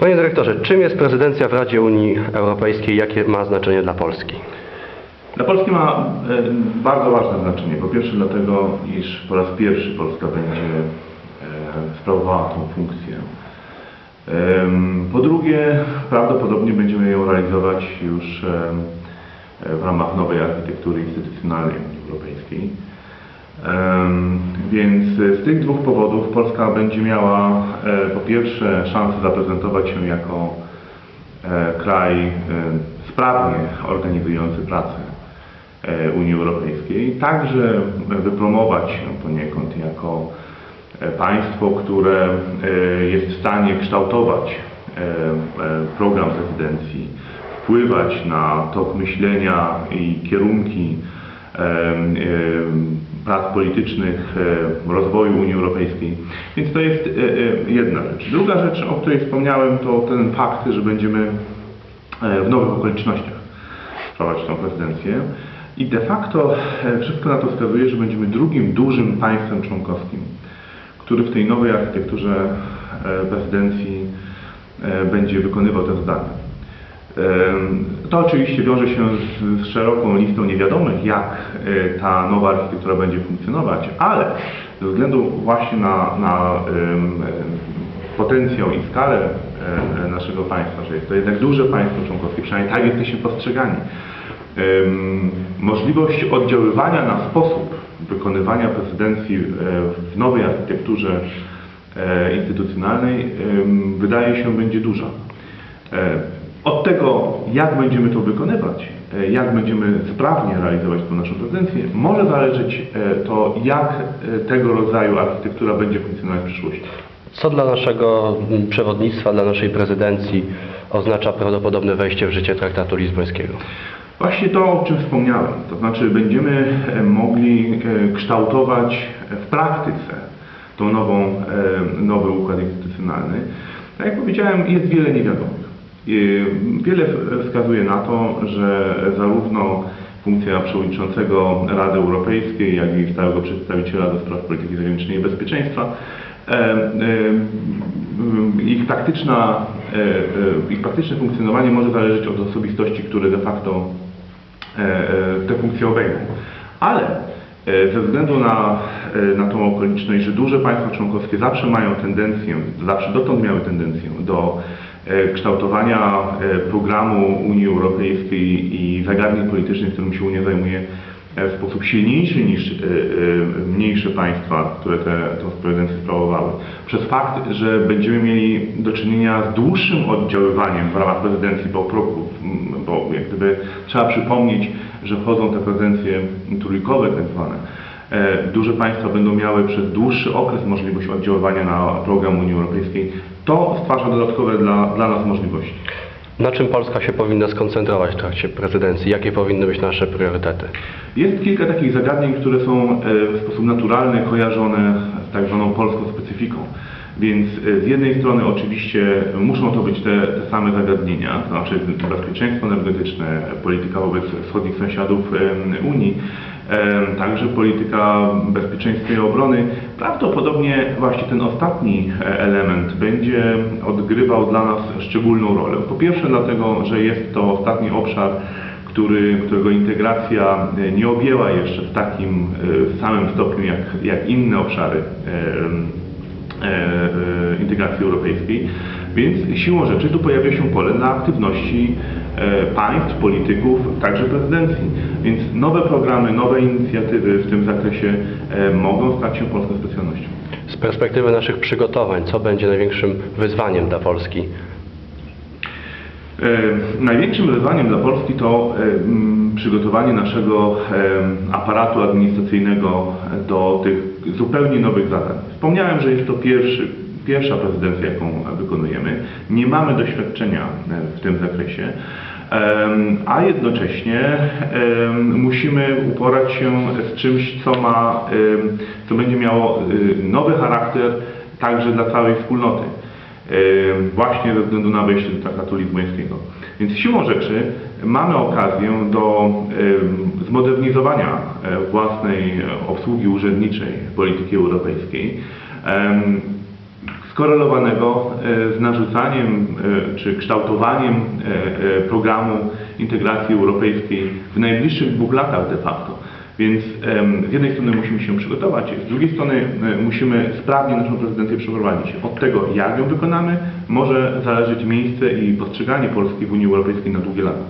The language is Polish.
Panie dyrektorze, czym jest prezydencja w Radzie Unii Europejskiej? Jakie ma znaczenie dla Polski? Dla Polski ma bardzo ważne znaczenie. Po pierwsze dlatego, iż po raz pierwszy Polska będzie sprawowała tą funkcję. Po drugie, prawdopodobnie będziemy ją realizować już w ramach nowej architektury instytucjonalnej Unii Europejskiej. Więc z tych dwóch powodów Polska będzie miała e, po pierwsze szansę zaprezentować się jako e, kraj e, sprawnie organizujący pracę Unii Europejskiej, także wypromować się poniekąd jako państwo, które jest w stanie kształtować program prezydencji, wpływać na tok myślenia i kierunki prac politycznych, e, rozwoju Unii Europejskiej. Więc to jest e, e, jedna rzecz. Druga rzecz, o której wspomniałem, to ten fakt, że będziemy w nowych okolicznościach sprawować tę prezydencję. I de facto wszystko na to wskazuje, że będziemy drugim dużym państwem członkowskim, który w tej nowej architekturze prezydencji będzie wykonywał te zadania. To oczywiście wiąże się z, szeroką listą niewiadomych, jak e, ta nowa architektura będzie funkcjonować, ale ze względu właśnie na, na potencjał i skalę e, e, naszego państwa, że jest to jednak duże państwo członkowskie, przynajmniej tak jesteśmy postrzegani, możliwość oddziaływania na sposób wykonywania prezydencji w nowej architekturze instytucjonalnej wydaje się będzie duża. Od tego, jak będziemy to wykonywać, e, jak będziemy sprawnie realizować tę naszą prezydencję, może zależeć e, to, jak e, tego rodzaju architektura będzie funkcjonować w przyszłości. Co dla naszego mm, przewodnictwa, dla naszej prezydencji oznacza prawdopodobne wejście w życie traktatu lizbońskiego? Właśnie to, o czym wspomniałem, to znaczy będziemy mogli kształtować w praktyce tą nową, nowy układ instytucjonalny. Tak jak powiedziałem, jest wiele niewiadomych. Wiele wskazuje na to, że zarówno funkcja przewodniczącego Rady Europejskiej, jak i stałego przedstawiciela do spraw polityki zagranicznej i bezpieczeństwa e, e, ich, praktyczna, e, ich praktyczne funkcjonowanie może zależeć od osobistości, które de facto te funkcje obejmą. Ale ze względu na, na tą okoliczność, że duże państwa członkowskie zawsze mają tendencję, zawsze dotąd miały tendencję do kształtowania e, programu Unii Europejskiej i zagadnień politycznych, którym się Unia zajmuje e, w sposób silniejszy niż e, e, mniejsze państwa, które tę prezydencję sprawowały. Przez fakt, że będziemy mieli do czynienia z dłuższym oddziaływaniem w ramach prezydencji, bo, bo jak gdyby trzeba przypomnieć, że wchodzą te prezydencje trójkowe tak zwane. E, Duże państwa będą miały przez dłuższy okres możliwość oddziaływania na program Unii Europejskiej. To stwarza dodatkowe dla, dla nas możliwości. Na czym Polska się powinna skoncentrować w trakcie prezydencji? Jakie powinny być nasze priorytety? Jest kilka takich zagadnień, które są e, w sposób naturalny kojarzone z tak zwaną polską specyfiką. Więc e, z jednej strony oczywiście muszą to być te, te same zagadnienia, to znaczy bezpieczeństwo energetyczne, polityka wobec wschodnich sąsiadów Unii, także polityka bezpieczeństwa i obrony. Prawdopodobnie właśnie ten ostatni e, element będzie odgrywał dla nas szczególną rolę. Po pierwsze dlatego, że jest to ostatni obszar, który, którego integracja e, nie objęła jeszcze w takim e, samym stopniu jak, jak inne obszary integracji europejskiej. Więc siłą rzeczy tu pojawia się pole na aktywności państw, polityków, także prezydencji. Więc nowe programy, nowe inicjatywy w tym zakresie e, mogą stać się polską specjalnością. Z perspektywy naszych przygotowań, co będzie największym wyzwaniem dla Polski? E, Największym wyzwaniem dla Polski to e, przygotowanie naszego e, aparatu administracyjnego do tych zupełnie nowych zadań. Wspomniałem, że jest to pierwszy, pierwsza prezydencja, jaką wykonujemy. Nie mamy doświadczenia e, w tym zakresie, a jednocześnie musimy uporać się z czymś, co ma, co będzie miało e, nowy charakter także dla całej wspólnoty. E, właśnie ze względu na wejście do traktatu lizbońskiego. Więc siłą rzeczy mamy okazję do e, zmodernizowania e, własnej obsługi urzędniczej polityki europejskiej, skorelowanego e, z narzucaniem e, czy kształtowaniem e, programu integracji europejskiej w najbliższych dwóch latach de facto. Więc z jednej strony musimy się przygotować, z drugiej strony musimy sprawnie naszą prezydencję przeprowadzić. Od tego, jak ją wykonamy, może zależeć miejsce i postrzeganie Polski w Unii Europejskiej na długie lata.